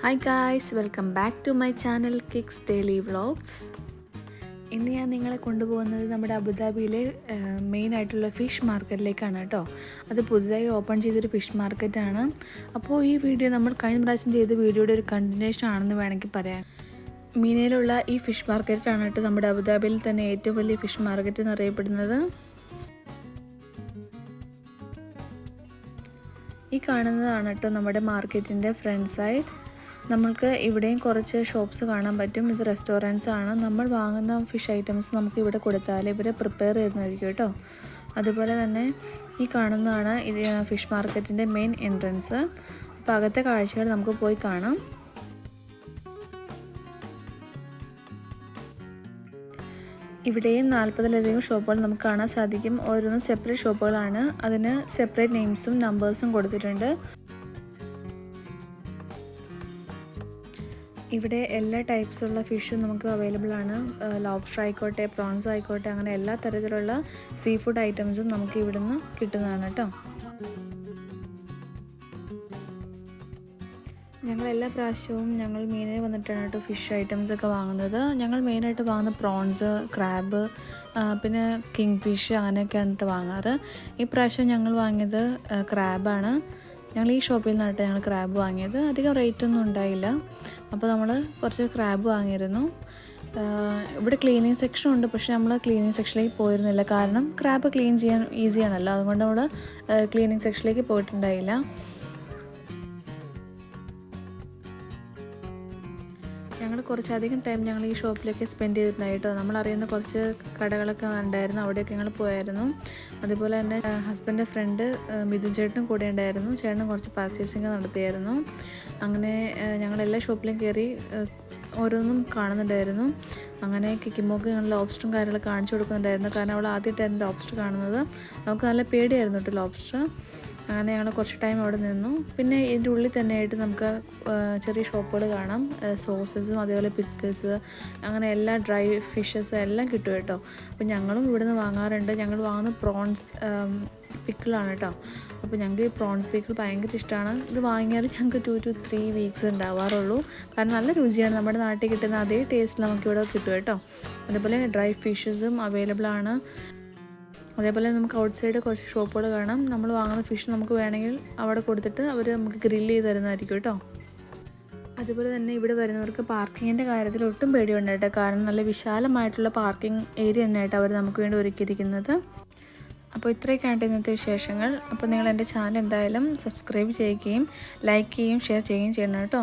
Hi guys welcome back to my channel Kix daily vlogs ഇന്ന് ഞാൻ നിങ്ങളെ കൊണ്ടുപോകുന്നത് നമ്മുടെ അബുദാബിയിലെ മെയിൻ ആയിട്ടുള്ള ഫിഷ് മാർക്കറ്റിലേക്കാണ് കേട്ടോ. അത് പുതുതായി ഓപ്പൺ ചെയ്തൊരു ഫിഷ് മാർക്കറ്റാണ് അപ്പോൾ ഈ വീഡിയോ നമ്മൾ കഴിഞ്ഞ പ്രാവശ്യം ചെയ്ത വീഡിയോയുടെ ഒരു കണ്ടിന്യൂഷൻ ആണെന്ന് വേണമെങ്കിൽ പറയാം. മീനയിലുള്ള ഈ ഫിഷ് മാർക്കറ്റാണ് കേട്ടോ നമ്മുടെ അബുദാബിയിൽ തന്നെ ഏറ്റവും വലിയ ഫിഷ് മാർക്കറ്റ് എന്നറിയപ്പെടുന്നത് ഈ കാണുന്നതാണ് കേട്ടോ നമ്മുടെ മാർക്കറ്റിന്റെ ഫ്രണ്ട് സൈഡ് നമ്മൾക്ക് ഇവിടെയും കുറച്ച് ഷോപ്സ് കാണാൻ പറ്റും. ഇത് റെസ്റ്റോറന്റ്സ് ആണ്. നമ്മൾ വാങ്ങുന്ന ഫിഷ് ഐറ്റംസ് നമുക്ക് ഇവിടെ കൊടുത്താൽ ഇവർ പ്രിപ്പയർ ചെയ്യുന്നതായിരിക്കും കേട്ടോ. അതുപോലെ തന്നെ ഈ കാണുന്നതാണ് ഇത് ഫിഷ് മാർക്കറ്റിന്റെ മെയിൻ എൻട്രൻസ് അപ്പോൾ അകത്തെ കാഴ്ചകൾ നമുക്ക് പോയി കാണാം. ഇവിടെയും നാൽപ്പതിലധികം ഷോപ്പുകൾ നമുക്ക് കാണാൻ സാധിക്കും. ഓരോന്നും സെപ്പറേറ്റ് ഷോപ്പുകളാണ് അതിന് സെപ്പറേറ്റ് നെയിംസും നമ്പേഴ്സും കൊടുത്തിട്ടുണ്ട്. ഇവിടെ എല്ലാ ടൈപ്സുള്ള ഫിഷും നമുക്ക് അവൈലബിൾ ആണ്. ലോബ്സ്റ്റർ ആയിക്കോട്ടെ പ്രോൺസ് ആയിക്കോട്ടെ അങ്ങനെ എല്ലാ തരത്തിലുള്ള സീ ഫുഡ് ഐറ്റംസും നമുക്ക് ഇവിടുന്ന് കിട്ടുന്നതാണ് കേട്ടോ ഞങ്ങൾ എല്ലാ പ്രാവശ്യവും ഞങ്ങൾ മീനിന് വന്നിട്ടാണ് കേട്ടോ ഫിഷ് ഐറ്റംസ് ഒക്കെ വാങ്ങുന്നത്. ഞങ്ങൾ മെയിനായിട്ട് വാങ്ങുന്ന പ്രോൺസ് ക്രാബ് പിന്നെ കിങ് ഫിഷ് അങ്ങനെയൊക്കെയാണ് കേട്ടോ വാങ്ങാറ്. ഈ പ്രാവശ്യം ഞങ്ങൾ വാങ്ങിയത് ക്രാബാണ് ഞങ്ങൾ ഈ ഷോപ്പിൽ നിന്നായിട്ട് ഞങ്ങൾ ക്രാബ് വാങ്ങിയത്. അധികം റേറ്റ് ഒന്നും ഉണ്ടായില്ല. അപ്പോൾ നമ്മൾ കുറച്ച് ക്രാബ് വാങ്ങിയിരുന്നു. ഇവിടെ ക്ലീനിങ് സെക്ഷൻ ഉണ്ട് പക്ഷേ നമ്മൾ ക്ലീനിങ് സെക്ഷനിലേക്ക് പോയിരുന്നില്ല. കാരണം ക്രാബ് ക്ലീൻ ചെയ്യാൻ ഈസിയാണല്ലോ അതുകൊണ്ട് നമ്മൾ ക്ലീനിങ് സെക്ഷനിലേക്ക് പോയിട്ടുണ്ടായില്ല. ഞങ്ങൾ കുറച്ചധികം ടൈം ഞങ്ങൾ ഈ ഷോപ്പിലൊക്കെ സ്പെൻഡ് ചെയ്തിട്ടുണ്ടായി കേട്ടോ. നമ്മളറിയുന്ന കുറച്ച് കടകളൊക്കെ ഉണ്ടായിരുന്നു. അവിടെയൊക്കെ ഞങ്ങൾ പോയായിരുന്നു. അതുപോലെ തന്നെ ഹസ്ബൻഡിന്റെ ഫ്രണ്ട് മിഥുൻ ചേട്ടനും കൂടെ ഉണ്ടായിരുന്നു. ചേട്ടനും കുറച്ച് പർച്ചേസിങ് നടത്തിയായിരുന്നു. അങ്ങനെ ഞങ്ങൾ എല്ലാ ഷോപ്പിലും കയറി ഓരോന്നും കാണുന്നുണ്ടായിരുന്നു. അങ്ങനെ കിക്കിമോക്ക് ഞങ്ങൾ ലോബ്സ്റ്ററും കാര്യങ്ങളൊക്കെ കാണിച്ചു കൊടുക്കുന്നുണ്ടായിരുന്നു. കാരണം അവൾ ആദ്യമായിട്ടായിരുന്നു ലോബ്സ്റ്റർ കാണുന്നത്. നമുക്ക് നല്ല പേടിയായിരുന്നു കേട്ടോ ലോബ്സ്റ്റർ അങ്ങനെ ഞങ്ങൾ കുറച്ച് ടൈം അവിടെ നിന്നു. പിന്നെ ഇതിന്റെ ഉള്ളിൽ തന്നെയായിട്ട് നമുക്ക് ചെറിയ ഷോപ്പുകൾ കാണാം. സോസസും അതേപോലെ പിക്കിൾസ് അങ്ങനെ എല്ലാ ഡ്രൈ ഫിഷസ് എല്ലാം കിട്ടും കേട്ടോ. അപ്പോൾ ഞങ്ങളും ഇവിടുന്ന് വാങ്ങാറുണ്ട്. ഞങ്ങൾ വാങ്ങുന്ന പ്രോൺസ് പിക്കിളാണ് കേട്ടോ. അപ്പോൾ ഞങ്ങൾക്ക് ഈ പ്രോൺ പിക്കിൾ ഭയങ്കര ഇഷ്ടമാണ്. ഇത് വാങ്ങിയാൽ ഞങ്ങൾക്ക് ടു ടു ത്രീ വീക്സ് ഉണ്ടാവാറുള്ളൂ. കാരണം നല്ല രുചിയാണ്. നമ്മുടെ നാട്ടിൽ കിട്ടുന്ന അതേ ടേസ്റ്റ് നമുക്കിവിടെ കിട്ടും കേട്ടോ. അതുപോലെ ഡ്രൈ ഫിഷസും അവൈലബിൾ ആണ്. അതേപോലെ നമുക്ക് ഔട്ട് സൈഡ് കുറച്ച് ഷോപ്പുകൾ കാണാം. നമ്മൾ വാങ്ങുന്ന ഫിഷ് നമുക്ക് വേണമെങ്കിൽ അവിടെ കൊടുത്തിട്ട് അവർ നമുക്ക് ഗ്രില്ല് ചെയ്ത് തരുന്നതായിരിക്കും കേട്ടോ അതുപോലെ തന്നെ ഇവിടെ വരുന്നവർക്ക് പാർക്കിങ്ങിന്റെ കാര്യത്തിൽ ഒട്ടും പേടിയുണ്ട് കാരണം നല്ല വിശാലമായിട്ടുള്ള പാർക്കിംഗ് ഏരിയ തന്നെയായിട്ട് അവർ നമുക്ക് വേണ്ടി ഒരുക്കിയിരിക്കുന്നത്. അപ്പോൾ ഇത്രയൊക്കെയാണ് ഇന്നത്തെ വിശേഷങ്ങൾ. അപ്പോൾ നിങ്ങൾ എന്റെ ചാനൽ എന്തായാലും സബ്സ്ക്രൈബ് ചെയ്യുകയും ലൈക്ക് ചെയ്യുകയും ഷെയർ ചെയ്യുകയും ചെയ്യണം കേട്ടോ